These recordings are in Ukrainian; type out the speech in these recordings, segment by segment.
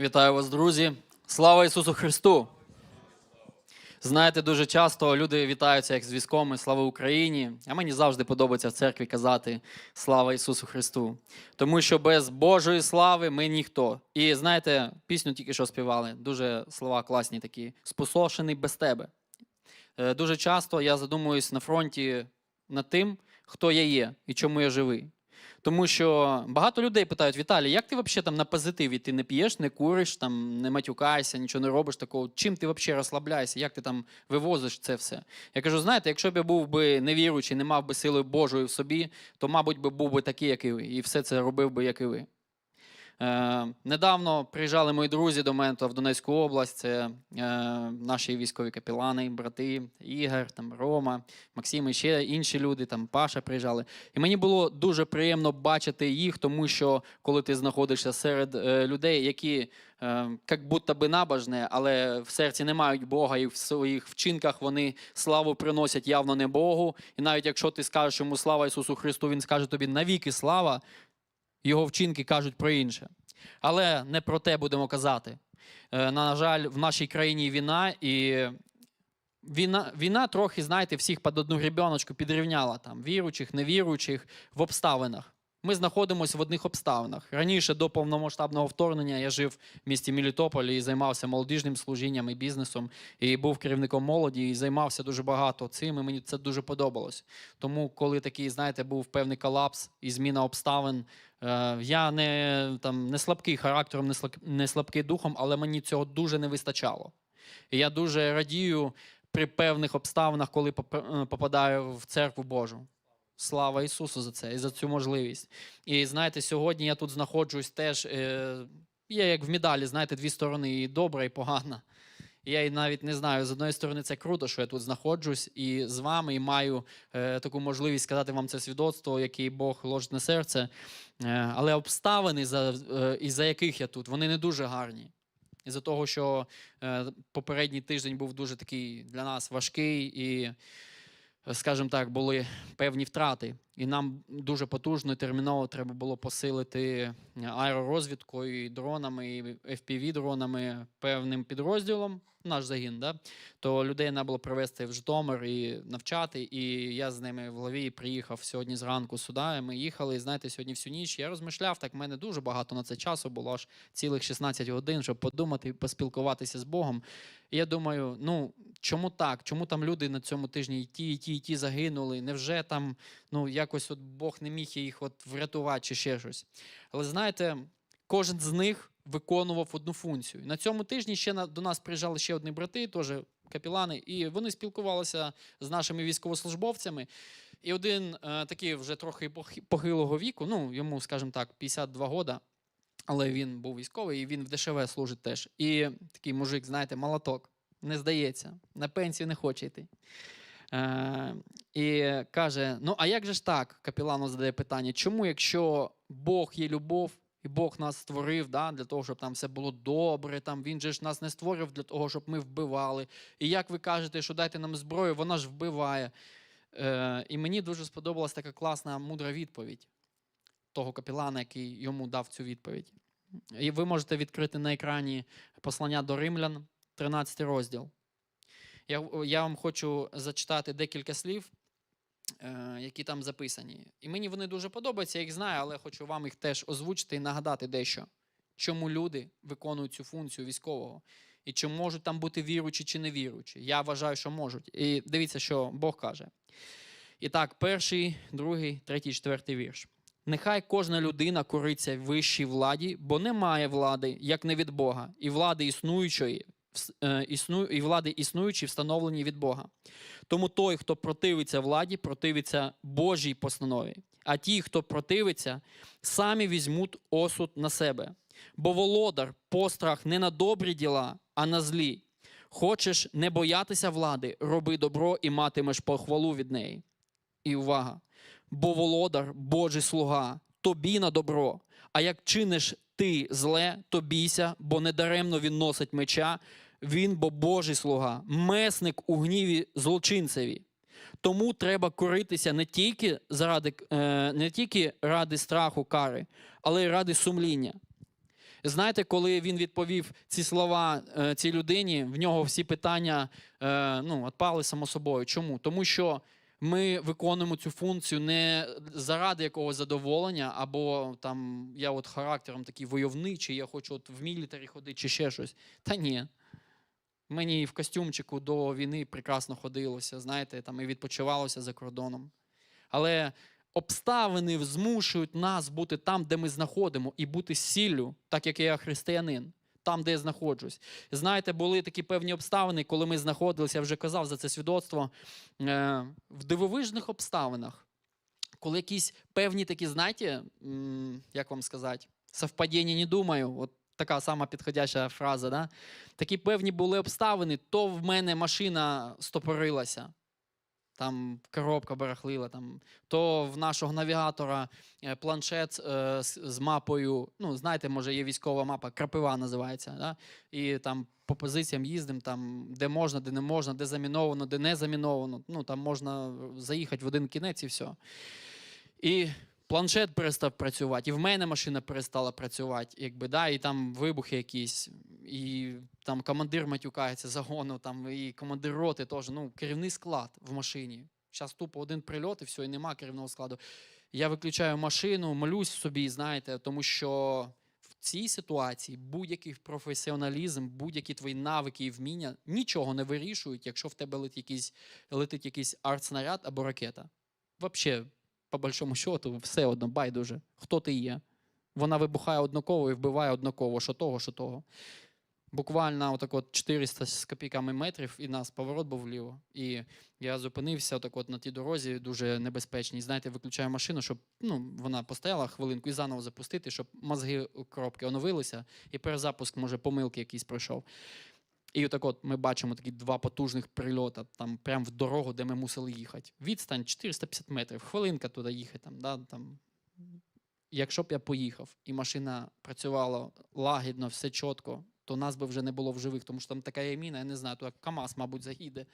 Вітаю вас, друзі! Слава Ісусу Христу! Знаєте, дуже часто люди вітаються як з військовими Слава Україні! А мені завжди подобається в церкві казати Слава Ісусу Христу. Тому що без Божої слави ми ніхто. І знаєте, пісню тільки що співали. Дуже слова класні такі. Спустошений без тебе. Е, Дуже часто я задумуюсь на фронті над тим, хто я є і чому я живий. Тому що багато людей питають: Віталій, як ти взагалі там на позитиві? Ти не п'єш, не куриш, там не матюкаєшся, нічого не робиш такого. Чим ти взагалі розслабляєшся? Як ти там вивозиш це все? Я кажу: знаєте, якщо б я був би невіруючий, не мав би сили Божої в собі, то, мабуть, би був би такий, як і ви, і все це робив би, як і ви. Е, недавно приїжджали мої друзі до мене в Донецьку область. Це е, наші військові капелани, брати, Ігор, там, Рома, Максим і ще інші люди, там Паша приїжджали. І мені було дуже приємно бачити їх, тому що коли ти знаходишся серед е, людей, які як будто би набожне, але в серці не мають Бога, і в своїх вчинках вони славу приносять явно не Богу. І навіть якщо ти скажеш йому слава Ісусу Христу, Він скаже тобі навіки слава його вчинки кажуть про інше. Але не про те будемо казати. Е, На жаль, в нашій країні війна, і війна, війна трохи, знаєте, всіх під одну гребеночку підрівняла там, віруючих, невіруючих в обставинах. Ми знаходимося в одних обставинах. Раніше до повномасштабного вторгнення я жив в місті Мелітополі і займався молодіжним служінням і бізнесом, і був керівником молоді, і займався дуже багато цим. І мені це дуже подобалось. Тому, коли такий, знаєте, був певний колапс і зміна обставин, е, я не, там, не слабкий характером, не, слаб- не слабкий духом, але мені цього дуже не вистачало. І я дуже радію при певних обставинах, коли е, попадаю в церкву Божу. Слава Ісусу за це і за цю можливість. І знаєте, сьогодні я тут знаходжусь теж. Е, є як в медалі, знаєте, дві сторони, і добра, і погана. Я і навіть не знаю, з одної сторони, це круто, що я тут знаходжусь і з вами, і маю е, таку можливість сказати вам це свідоцтво, яке Бог ложить на серце. Е, але обставини, за, е, із-за яких я тут, вони не дуже гарні. Із-за того, що е, попередній тиждень був дуже такий для нас важкий і скажімо так, були певні втрати. І нам дуже потужно і терміново треба було посилити аеророзвідку і дронами, і FPV-дронами певним підрозділом, наш загін, да? то людей треба було привезти в Житомир і навчати. І я з ними в голові приїхав сьогодні зранку сюди. Ми їхали, і знаєте, сьогодні всю ніч. Я розмишляв, так в мене дуже багато на це часу було аж цілих 16 годин, щоб подумати і поспілкуватися з Богом. І я думаю, ну чому так? Чому там люди на цьому тижні і ті, і ті, і ті загинули? Невже там ну якось от Бог не міг їх от врятувати чи ще щось? Але знаєте, кожен з них виконував одну функцію. На цьому тижні ще на, до нас приїжджали ще одні брати, теж капілани, і вони спілкувалися з нашими військовослужбовцями. І один е, такий вже трохи похилого віку, ну йому, скажімо так, 52 года. Але він був військовий і він в ДШВ служить теж. І такий мужик, знаєте, молоток, не здається, на пенсію не хоче йти. Е, і каже: Ну, а як же ж так? Капілану задає питання, чому, якщо Бог є любов, і Бог нас створив да, для того, щоб там все було добре, там він же ж нас не створив для того, щоб ми вбивали. І як ви кажете, що дайте нам зброю, вона ж вбиває. Е, і мені дуже сподобалась така класна мудра відповідь того капілана, який йому дав цю відповідь. І ви можете відкрити на екрані послання до римлян, 13 розділ. Я, я вам хочу зачитати декілька слів, е, які там записані. І мені вони дуже подобаються, я їх знаю, але хочу вам їх теж озвучити і нагадати дещо, чому люди виконують цю функцію військового. І чи можуть там бути віруючі чи не віруючі. Я вважаю, що можуть. І дивіться, що Бог каже. І так, перший, другий, третій, четвертий вірш. Нехай кожна людина кориться вищій владі, бо немає влади, як не від Бога, і влади існуючої, існу, і влади існуючі встановлені від Бога. Тому той, хто противиться владі, противиться Божій постанові. А ті, хто противиться, самі візьмуть осуд на себе. Бо володар пострах не на добрі діла, а на злі. Хочеш не боятися влади, роби добро і матимеш похвалу від неї. І увага! Бо володар, Божий слуга, тобі на добро. А як чиниш ти зле, то бійся, бо недаремно він носить меча, він бо Божий слуга, месник у гніві злочинцеві. Тому треба коритися не тільки заради, е, не тільки ради страху кари, але й ради сумління. Знаєте, коли він відповів ці слова е, цій людині, в нього всі питання е, ну, відпали само собою. Чому? Тому що ми виконуємо цю функцію не заради якогось задоволення, або там я от характером такий войовний, чи я хочу от в мілітарі ходити, чи ще щось. Та ні. Мені в костюмчику до війни прекрасно ходилося, знаєте, там і відпочивалося за кордоном. Але обставини змушують нас бути там, де ми знаходимо, і бути сіллю, так як я християнин, там, де я знаходжусь. Знаєте, були такі певні обставини, коли ми знаходилися, я вже казав за це свідоцтво, е, в дивовижних обставинах, коли якісь певні такі, знаєте, як вам сказати, совпадіння не думаю. От така сама підходяща фраза. Да? Такі певні були обставини, то в мене машина стопорилася. Там коробка барахлила, там, то в нашого навігатора е, планшет е, з, з мапою. Ну, знаєте, може, є військова мапа, крапива називається. Да? І там по позиціям їздимо, там, де можна, де не можна, де заміновано, де не заміновано. Ну, там можна заїхати в один кінець і все. І планшет перестав працювати, і в мене машина перестала працювати, якби, да, і там вибухи якісь, і там командир матюкається загону, там, і командир роти теж, ну, керівний склад в машині. Зараз тупо один прильот і все, і нема керівного складу. Я виключаю машину, молюсь собі, знаєте, тому що в цій ситуації будь-який професіоналізм, будь-які твої навики і вміння нічого не вирішують, якщо в тебе летить якийсь, летить якийсь артснаряд або ракета. Взагалі, по большому счету, все одно байдуже, хто ти є. Вона вибухає однаково і вбиває однаково, що того, що того. Буквально отак от 400 з копійками метрів, і нас поворот був вліво. І я зупинився отак от на тій дорозі, дуже небезпечній. Знаєте, виключаю машину, щоб ну, вона постояла хвилинку і заново запустити, щоб мозги коробки оновилися, і перезапуск, може, помилки якісь пройшов. І отак от ми бачимо такі два потужних прильоти, там прямо в дорогу, де ми мусили їхати. Відстань 450 метрів, хвилинка туди їхати. Там, да, там. Якщо б я поїхав і машина працювала лагідно, все чітко, то нас би вже не було в живих, тому що там така є міна, я не знаю, то як КАМАЗ, мабуть, заїде.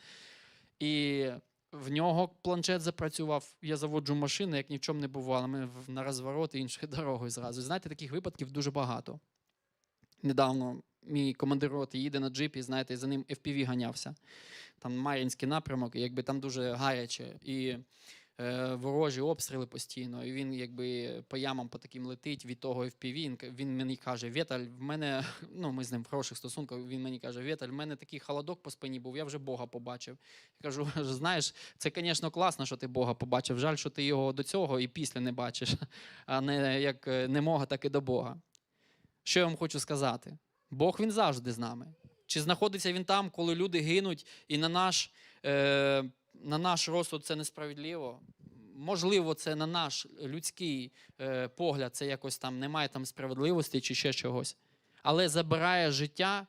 І в нього планшет запрацював, я заводжу машину, як ні в чому не бувало. Ми на розворот іншою дорогою зразу. Знаєте, таких випадків дуже багато. Недавно мій командир роти їде на джипі, знаєте, за ним FPV ганявся. Там Мар'їнський напрямок, і якби там дуже гаряче. І е, ворожі обстріли постійно. І він якби по ямам по таким летить від того FPV. Він, мені каже: Вєталь, в мене, ну ми з ним в хороших стосунках. Він мені каже: Вєталь, в мене такий холодок по спині був, я вже Бога побачив. Я кажу, знаєш, це, звісно, класно, що ти Бога побачив. Жаль, що ти його до цього і після не бачиш, а не як е, не мога, так і до Бога. Що я вам хочу сказати? Бог він завжди з нами. Чи знаходиться він там, коли люди гинуть, і на наш, е, на наш розсуд це несправедливо? Можливо, це на наш людський е, погляд, це якось там немає там справедливості чи ще чогось. Але забирає життя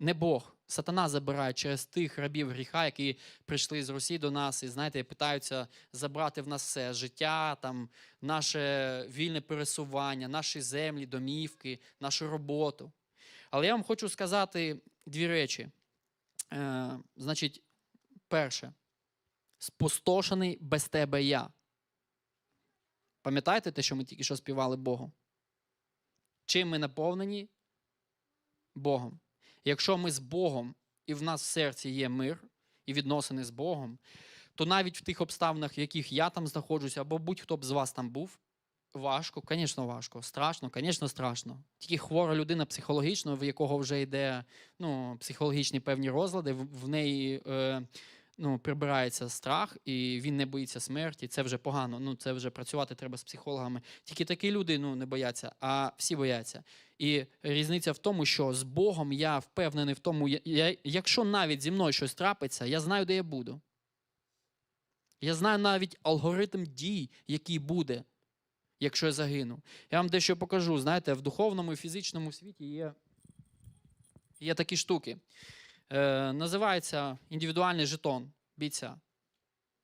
не Бог. Сатана забирає через тих рабів гріха, які прийшли з Росії до нас і знаєте, питаються забрати в нас все життя, там, наше вільне пересування, наші землі, домівки, нашу роботу. Але я вам хочу сказати дві речі. Е, значить, перше, спустошений без тебе я. Пам'ятаєте те, що ми тільки що співали Богу? Чим ми наповнені? Богом. Якщо ми з Богом і в нас в серці є мир і відносини з Богом, то навіть в тих обставинах, в яких я там знаходжуся, або будь-хто б з вас там був, важко, звісно, важко. Страшно, звісно, страшно. Тільки хвора людина психологічно, в якого вже йде ну, психологічні певні розлади, в, неї е, ну, прибирається страх, і він не боїться смерті. Це вже погано. Ну, це вже працювати треба з психологами. Тільки такі люди ну, не бояться, а всі бояться. І різниця в тому, що з Богом я впевнений в тому, я, я, якщо навіть зі мною щось трапиться, я знаю, де я буду. Я знаю навіть алгоритм дій, який буде, якщо я загину. Я вам дещо покажу. Знаєте, в духовному і фізичному світі є, є такі штуки. Е, називається індивідуальний жетон бійця.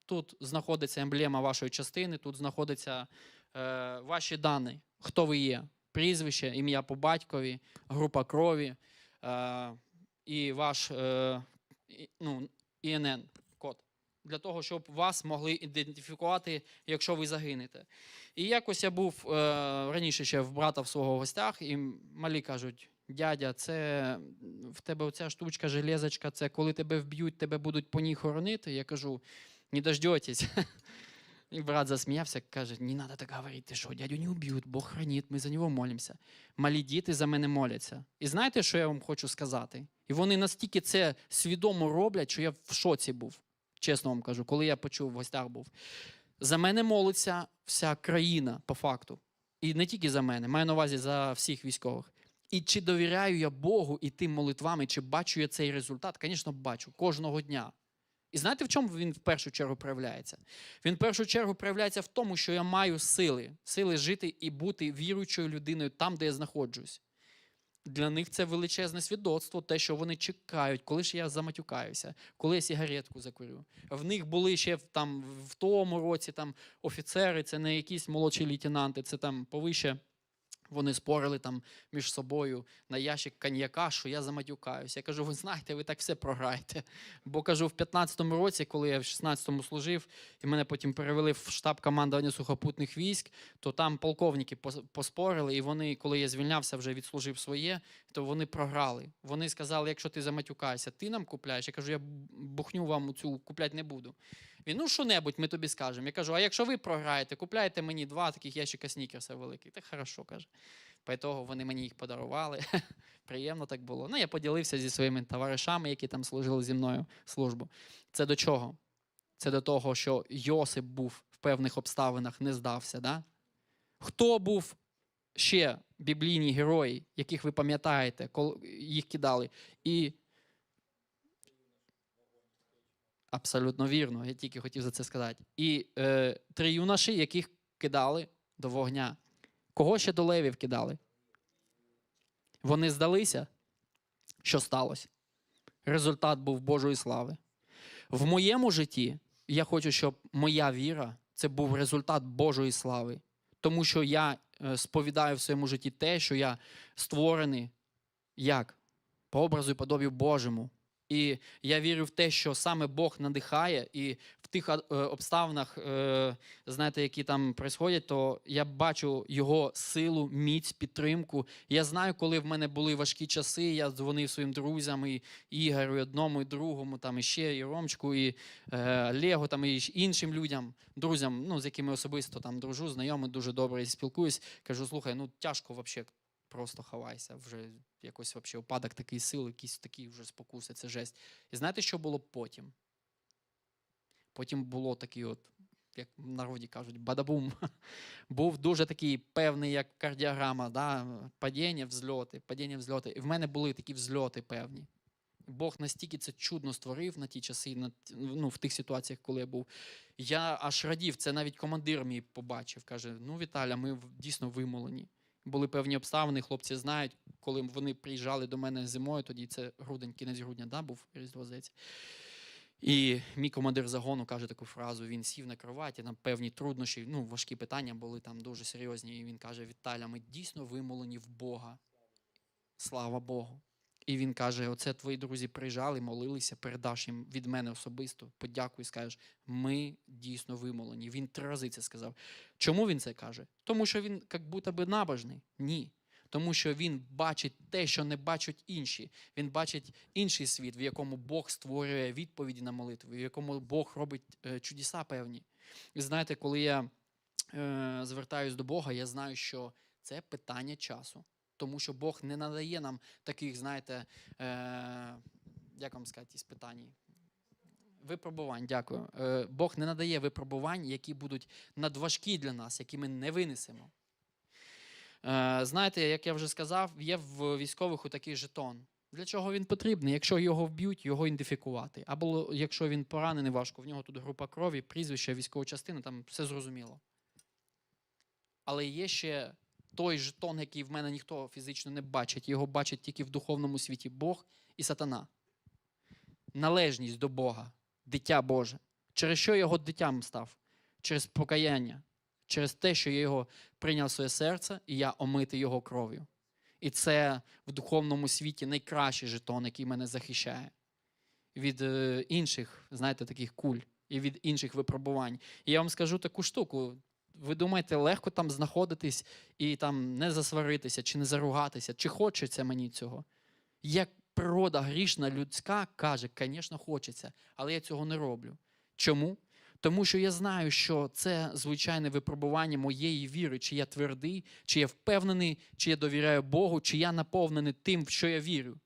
Тут знаходиться емблема вашої частини, тут знаходяться е, ваші дані, хто ви є, прізвище, ім'я по батькові, група крові е, і ваш е, ну, ІНН. Для того, щоб вас могли ідентифікувати, якщо ви загинете. І якось я був е, раніше ще в брата в свого гостях, і малі кажуть: дядя, це в тебе оця штучка, железочка, це коли тебе вб'ють, тебе будуть по ній хоронити. Я кажу, не дождетесь. І брат засміявся, каже: не треба так говорити, ти що, дядю не уб'ють, Бог хранить, ми за нього молимося. Малі діти за мене моляться. І знаєте, що я вам хочу сказати? І вони настільки це свідомо роблять, що я в шоці був. Чесно вам кажу, коли я почув в гостях був. За мене молиться вся країна по факту. І не тільки за мене, маю на увазі за всіх військових. І чи довіряю я Богу і тим молитвами, чи бачу я цей результат? Звісно, бачу кожного дня. І знаєте, в чому він в першу чергу проявляється? Він в першу чергу проявляється в тому, що я маю сили, сили жити і бути віруючою людиною там, де я знаходжусь. Для них це величезне свідоцтво, те, що вони чекають, коли ж я заматюкаюся, коли я сігаретку закурю. В них були ще там в тому році там офіцери, це не якісь молодші лейтенанти, це там повище. Вони спорили там між собою на ящик коньяка, що я заматюкаюся. Я кажу, ви знаєте, ви так все програєте. Бо кажу, в 15-му році, коли я в 16-му служив, і мене потім перевели в штаб командування сухопутних військ, то там полковники пос- поспорили, і вони, коли я звільнявся, вже відслужив своє, то вони програли. Вони сказали, якщо ти заматюкаєшся, ти нам купляєш. Я кажу, я бухню вам цю купляти не буду. Він, ну що-небудь, ми тобі скажемо. Я кажу, а якщо ви програєте, купляйте мені два таких ящика снікерса великих. Так хорошо, каже. По того вони мені їх подарували. Приємно так було. Ну, я поділився зі своїми товаришами, які там служили зі мною службу. Це до чого? Це до того, що Йосип був в певних обставинах, не здався. Да? Хто був ще біблійні герої, яких ви пам'ятаєте, коли їх кидали? І Абсолютно вірно, я тільки хотів за це сказати. І е, три юноші, яких кидали до вогня. Кого ще до левів кидали? Вони здалися. Що сталося? Результат був Божої слави. В моєму житті я хочу, щоб моя віра це був результат Божої слави. Тому що я е, сповідаю в своєму житті те, що я створений як? По образу і подобію Божому. І я вірю в те, що саме Бог надихає, і в тих е, обставинах, е, знаєте, які там происходять, то я бачу його силу, міць, підтримку. Я знаю, коли в мене були важкі часи, я дзвонив своїм друзям, і Ігорю, і одному, і другому, там і ще, і Ромчику, і е, Лего, там і іншим людям, друзям, ну, з якими особисто там дружу, знайомий, дуже добре і спілкуюсь. Кажу, слухай, ну тяжко взагалі. Просто ховайся, вже якось вообще упадок такий сил, якісь такі вже спокуси, це жесть. І знаєте, що було потім? Потім було такий, от, як в народі кажуть, бадабум. Був дуже такий певний, як кардіограма, да? падіння, взльоти, падіння, взльоти. І в мене були такі взльоти певні. Бог настільки це чудно створив на ті часи, на, ну, в тих ситуаціях, коли я був. Я аж радів, це навіть командир мій побачив. Каже: ну, Віталя, ми дійсно вимолені. Були певні обставини, хлопці знають, коли вони приїжджали до мене зимою, тоді це грудень, кінець грудня, да, був Різдво здається. І мій командир загону каже таку фразу: він сів на кроваті, там певні труднощі, ну, важкі питання були там дуже серйозні. І він каже: Віталя, ми дійсно вимолені в Бога. Слава Богу. І він каже: Оце твої друзі приїжджали, молилися, передаш їм від мене особисто, подякуй, скажеш, ми дійсно вимолені. Він три рази це сказав. Чому він це каже? Тому що він як будто би набожний? Ні. Тому що він бачить те, що не бачать інші. Він бачить інший світ, в якому Бог створює відповіді на молитву, в якому Бог робить е, чудеса певні. І знаєте, коли я е, звертаюсь до Бога, я знаю, що це питання часу. Тому що Бог не надає нам таких, знаєте, е, як вам сказати, іспитань. Випробувань, дякую. Е, Бог не надає випробувань, які будуть надважкі для нас, які ми не винесемо. Е, Знаєте, як я вже сказав, є в військових такий жетон. Для чого він потрібний? Якщо його вб'ють, його ідентифікувати. Або якщо він поранений важко, в нього тут група крові, прізвище, військова частина, там все зрозуміло. Але є ще той жетон, який в мене ніхто фізично не бачить. Його бачить тільки в духовному світі Бог і сатана. Належність до Бога, дитя Боже. Через що я його дитям став? Через покаяння, через те, що я його прийняв в своє серце, і я омитий його кров'ю. І це в духовному світі найкращий жетон, який мене захищає від е, інших, знаєте, таких куль, і від інших випробувань. І я вам скажу таку штуку. Ви думаєте, легко там знаходитись і там не засваритися, чи не заругатися, чи хочеться мені цього? Як природа грішна, людська каже, звісно, хочеться, але я цього не роблю. Чому? Тому що я знаю, що це звичайне випробування моєї віри, чи я твердий, чи я впевнений, чи я довіряю Богу, чи я наповнений тим, в що я вірю.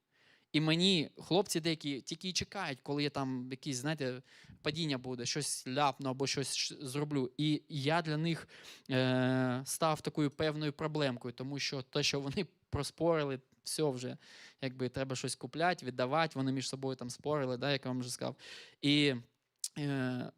І мені хлопці деякі тільки і чекають, коли я там якісь, знаєте, падіння буде, щось ляпну або щось зроблю. І я для них е, став такою певною проблемкою, тому що те, що вони проспорили, все вже якби треба щось купляти, віддавати. Вони між собою там спорили, да, як я вам вже сказав. І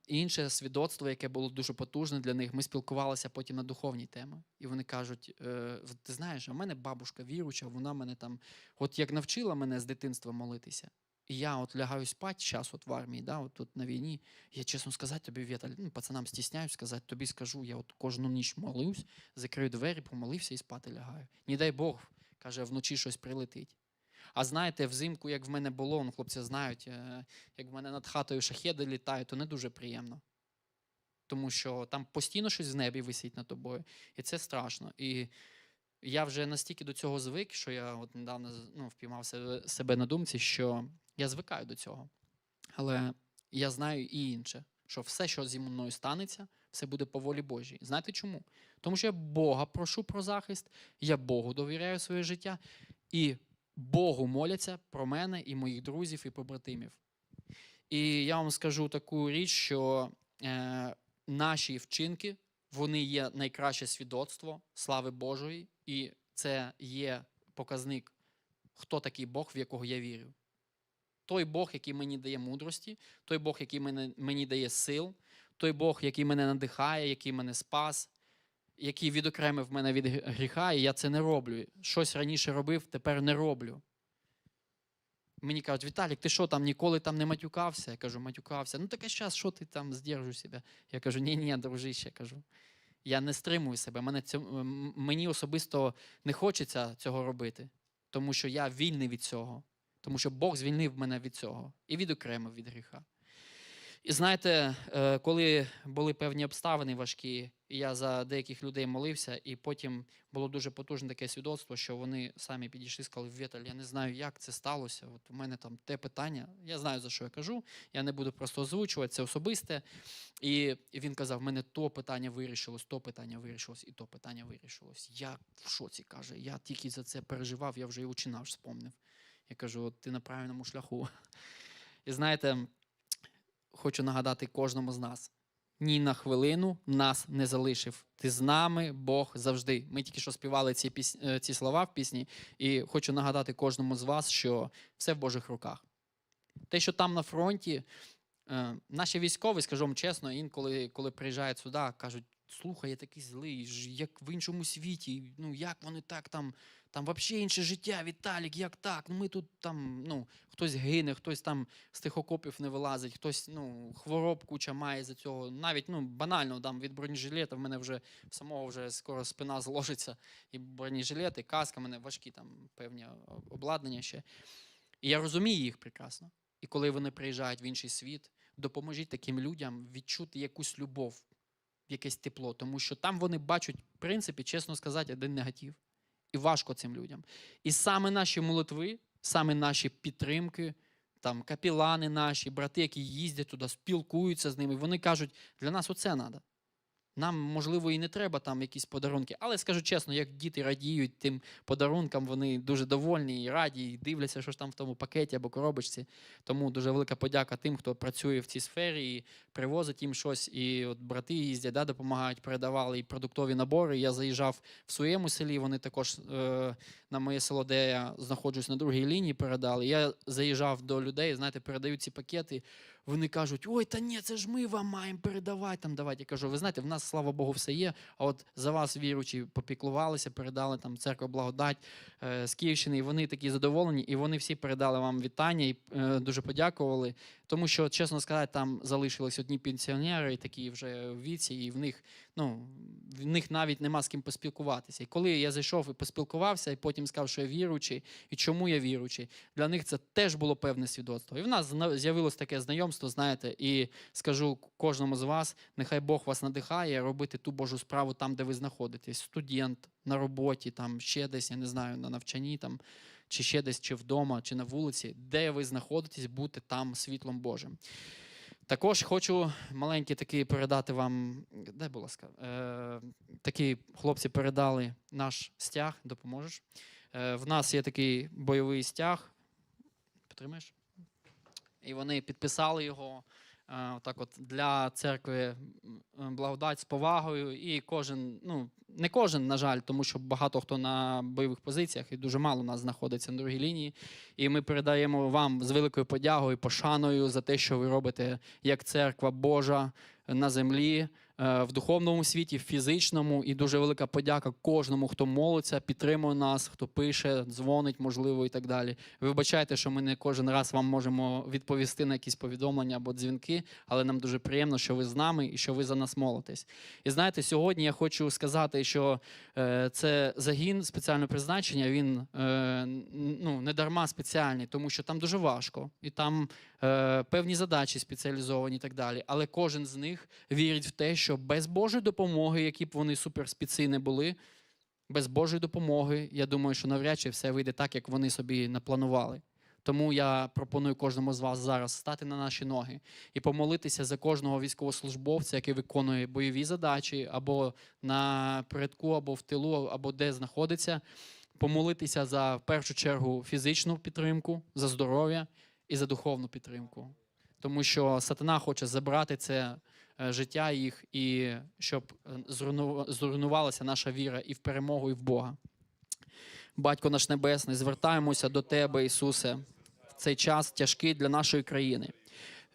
інше свідоцтво, яке було дуже потужне для них, ми спілкувалися потім на духовні теми. І вони кажуть: е, ти знаєш, в мене бабушка віруча, вона мене там, от як навчила мене з дитинства молитися. І я от лягаю спати зараз от в армії, да, от тут на війні. Я чесно сказати тобі, Віталь, ну, пацанам стісняюсь сказати, тобі скажу, я от кожну ніч молився, закрию двері, помолився і спати лягаю. Не дай Бог, каже, вночі щось прилетить. А знаєте, взимку, як в мене було, ну, хлопці знають, е, як в мене над хатою шахеди літають, то не дуже приємно. Тому що там постійно щось в небі висить над тобою, і це страшно. І я вже настільки до цього звик, що я от недавно ну, впіймав себе на думці, що я звикаю до цього. Але я знаю і інше, що все, що зі мною станеться, все буде по волі Божій. Знаєте чому? Тому що я Бога прошу про захист, я Богу довіряю своє життя, і Богу моляться про мене і моїх друзів і побратимів. І я вам скажу таку річ, що е, наші вчинки вони є найкраще свідоцтво слави Божої, і це є показник, хто такий Бог, в якого я вірю. Той Бог, який мені дає мудрості, той Бог, який мене, мені дає сил, той Бог, який мене надихає, який мене спас, який відокремив мене від гріха, і я це не роблю. Щось раніше робив, тепер не роблю. Мені кажуть, Віталік, ти що там ніколи там не матюкався? Я кажу, матюкався. Ну таке час, що ти там здержуєш себе? Я кажу, ні, ні, дружище, кажу. Я не стримую себе. Мене цьо- мені особисто не хочеться цього робити, тому що я вільний від цього, тому що Бог звільнив мене від цього і відокремив від гріха. І знаєте, е, коли були певні обставини важкі, я за деяких людей молився, і потім було дуже потужне таке свідоцтво, що вони самі підійшли і сказали, Віталь, я не знаю, як це сталося. От у мене там те питання. Я знаю, за що я кажу. Я не буду просто озвучувати, це особисте. І він казав: мене то питання вирішилось, то питання вирішилось, і то питання вирішилось. Я в шоці каже. Я тільки за це переживав, я вже і очі наш спомнив. Я кажу, от ти на правильному шляху. І знаєте, хочу нагадати кожному з нас. Ні на хвилину нас не залишив. Ти з нами, Бог завжди. Ми тільки що співали ці, піс... е, ці слова в пісні, і хочу нагадати кожному з вас, що все в Божих руках. Те, що там на фронті, е, наші військові, скажу вам чесно, інколи, коли приїжджають сюди, кажуть: слухай, я такий злий, як в іншому світі. Ну як вони так там, там взагалі інше життя, Віталік, як так? Ну ми тут там, ну, хтось гине, хтось там з тих окопів не вилазить, хтось ну, хвороб куча має за цього. Навіть ну, банально там, від бронежилета в мене вже в самого вже скоро спина зложиться. І бронежилет, і каска, в мене важкі там певні обладнання ще. І я розумію їх прекрасно. І коли вони приїжджають в інший світ, допоможіть таким людям відчути якусь любов, якесь тепло, тому що там вони бачать, в принципі, чесно сказати, один негатив. І важко цим людям. І саме наші молитви, саме наші підтримки, там капілани наші, брати, які їздять туди, спілкуються з ними, вони кажуть, для нас оце треба. Нам, можливо, і не треба там якісь подарунки, але скажу чесно, як діти радіють тим подарункам, вони дуже довольні і раді, і дивляться, що ж там в тому пакеті або коробочці. Тому дуже велика подяка тим, хто працює в цій сфері і привозить їм щось. І от брати їздять, да, допомагають, передавали і продуктові набори. Я заїжджав в своєму селі. Вони також е, на моє село, де я знаходжусь на другій лінії, передали. Я заїжджав до людей, знаєте, передають ці пакети. Вони кажуть, ой, та ні, це ж ми вам маємо передавати там давати. Я кажу, ви знаєте, в нас, слава Богу, все є. А от за вас, віручі, попіклувалися, передали там церква благодать е, з Київщини, і вони такі задоволені, і вони всі передали вам вітання і е, дуже подякували. Тому що, чесно сказати, там залишились одні пенсіонери, такі вже в віці, і в них, ну, в них навіть нема з ким поспілкуватися. І коли я зайшов і поспілкувався, і потім сказав, що я віруючий, і чому я віруючий, для них це теж було певне свідоцтво. І в нас з'явилось таке знайомство, знаєте, і скажу кожному з вас, нехай Бог вас надихає робити ту Божу справу там, де ви знаходитесь. Студент на роботі, там ще десь, я не знаю, на навчанні там. Чи ще десь, чи вдома, чи на вулиці, де ви знаходитесь, бути там світлом Божим. Також хочу маленький такий передати вам. Де, будь ласка, е, такі хлопці передали наш стяг, допоможеш. Е, в нас є такий бойовий стяг. Підтримаєш? І вони підписали його е, так от для церкви благодать з повагою. І кожен, ну не кожен, на жаль, тому що багато хто на бойових позиціях і дуже мало нас знаходиться на другій лінії. І ми передаємо вам з великою подягою, пошаною за те, що ви робите як церква Божа на землі, е, в духовному світі, в фізичному. І дуже велика подяка кожному, хто молиться, підтримує нас, хто пише, дзвонить, можливо, і так далі. Вибачайте, що ми не кожен раз вам можемо відповісти на якісь повідомлення або дзвінки, але нам дуже приємно, що ви з нами і що ви за нас молитесь. І знаєте, сьогодні я хочу сказати, що е, це загін спеціального призначення. Він е, ну, не дарма спеціальний, тому що там дуже важко, і там е, певні задачі спеціалізовані і так далі. Але кожен з них вірить в те, що без Божої допомоги, які б вони суперспіци не були, без Божої допомоги, я думаю, що навряд чи все вийде так, як вони собі напланували. Тому я пропоную кожному з вас зараз стати на наші ноги і помолитися за кожного військовослужбовця, який виконує бойові задачі або на передку, або в тилу, або де знаходиться. Помолитися за в першу чергу фізичну підтримку, за здоров'я і за духовну підтримку. Тому що сатана хоче забрати це е, життя їх, і щоб е, зруйнувалася наша віра і в перемогу, і в Бога. Батько наш Небесний, звертаємося до Тебе, Ісусе, в цей час тяжкий для нашої країни.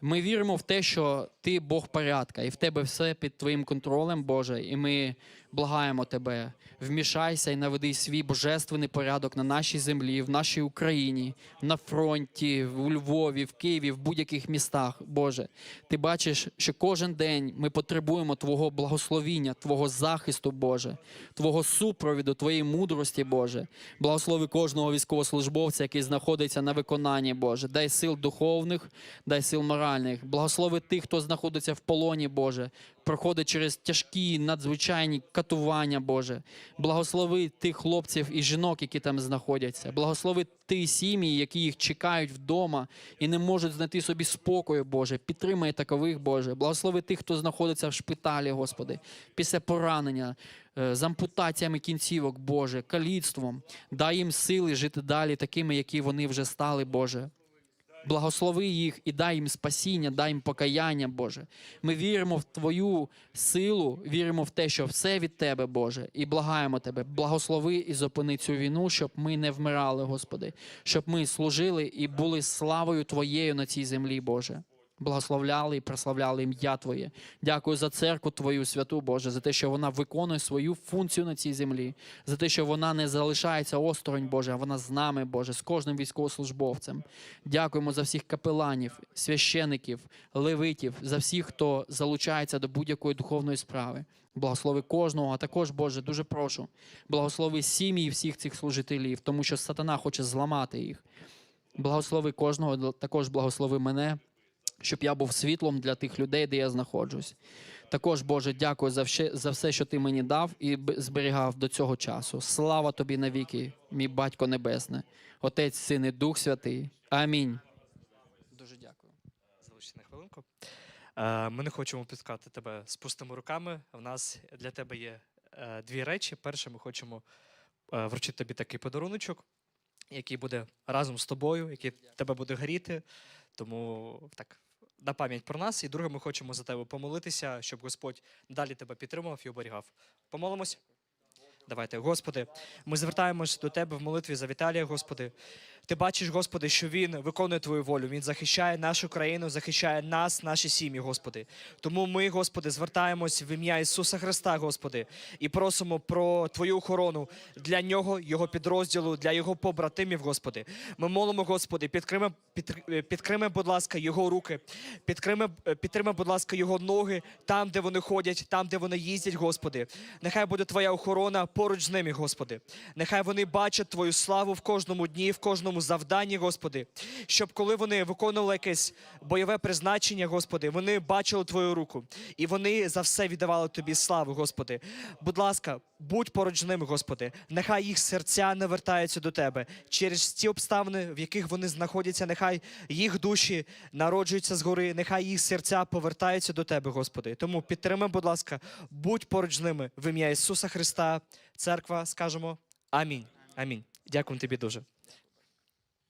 Ми віримо в те, що Ти Бог порядка, і в Тебе все під Твоїм контролем, Боже. І ми благаємо Тебе, вмішайся і наведи свій божественний порядок на нашій землі, в нашій Україні, на фронті, у Львові, в Києві, в будь-яких містах, Боже. Ти бачиш, що кожен день ми потребуємо Твого благословіння, Твого захисту, Боже, Твого супровіду, Твоєї мудрості, Боже. Благослови кожного військовослужбовця, який знаходиться на виконанні, Боже. Дай сил духовних, дай сил моральних. Благослови тих, хто знаходиться в полоні, Боже. Проходить через тяжкі, надзвичайні катування, Боже. Благослови тих хлопців і жінок, які там знаходяться. Благослови ті сім'ї, які їх чекають вдома і не можуть знайти собі спокою, Боже. Підтримай такових, Боже. Благослови тих, хто знаходиться в шпиталі, Господи, після поранення, е, з ампутаціями кінцівок, Боже, каліцтвом. Дай їм сили жити далі, такими, які вони вже стали, Боже. Благослови їх і дай їм спасіння, дай їм покаяння, Боже. Ми віримо в Твою силу, віримо в те, що все від Тебе, Боже, і благаємо Тебе. Благослови і зупини цю війну, щоб ми не вмирали, Господи, щоб ми служили і були славою Твоєю на цій землі, Боже. Благословляли і прославляли ім'я Твоє. Дякую за церкву Твою святу, Боже, за те, що вона виконує свою функцію на цій землі, за те, що вона не залишається осторонь, Боже, а вона з нами, Боже, з кожним військовослужбовцем. Дякуємо за всіх капеланів, священиків, левитів, за всіх, хто залучається до будь-якої духовної справи. Благослови кожного, а також, Боже, дуже прошу, благослови сім'ї всіх цих служителів, тому що сатана хоче зламати їх. Благослови кожного, також благослови мене, щоб я був світлом для тих людей, де я знаходжусь. Також, Боже, дякую за все, за все, що ти мені дав і зберігав до цього часу. Слава тобі навіки, мій батько небесне, Отець, Син і Дух Святий. Амінь. Дуже дякую. Залиште на хвилинку. Е, Ми не хочемо пускати тебе з пустими руками. У нас для тебе є е, дві речі. Перше, ми хочемо е, вручити тобі такий подаруночок, який буде разом з тобою, який тебе буде гріти. Тому так, на пам'ять про нас. І друге, ми хочемо за тебе помолитися, щоб Господь далі тебе підтримував і оберігав. Помолимось? Давайте, Господи, ми звертаємось до Тебе в молитві за Віталія, Господи. Ти бачиш, Господи, що Він виконує Твою волю. Він захищає нашу країну, захищає нас, наші сім'ї, Господи. Тому ми, Господи, звертаємось в ім'я Ісуса Христа, Господи, і просимо про Твою охорону для нього, його підрозділу, для його побратимів, Господи. Ми молимо, Господи, підкрими, підтр- підкрими, будь ласка, його руки, підкрими, підтримай, будь ласка, його ноги там, де вони ходять, там, де вони їздять, Господи. Нехай буде Твоя охорона поруч з ними, Господи. Нехай вони бачать Твою славу в кожному дні, в кожному завданні, Господи. Щоб коли вони виконували якесь бойове призначення, Господи, вони бачили Твою руку. І вони за все віддавали Тобі славу, Господи. Будь ласка, будь поруч ними, Господи. Нехай їх серця не вертаються до Тебе через ті обставини, в яких вони знаходяться. Нехай їх душі народжуються згори, нехай їх серця повертаються до Тебе, Господи. Тому підтримай, будь ласка, будь поруч з ними в ім'я Ісуса Христа. Церква, скажемо Амінь. Амінь. Дякую тобі дуже.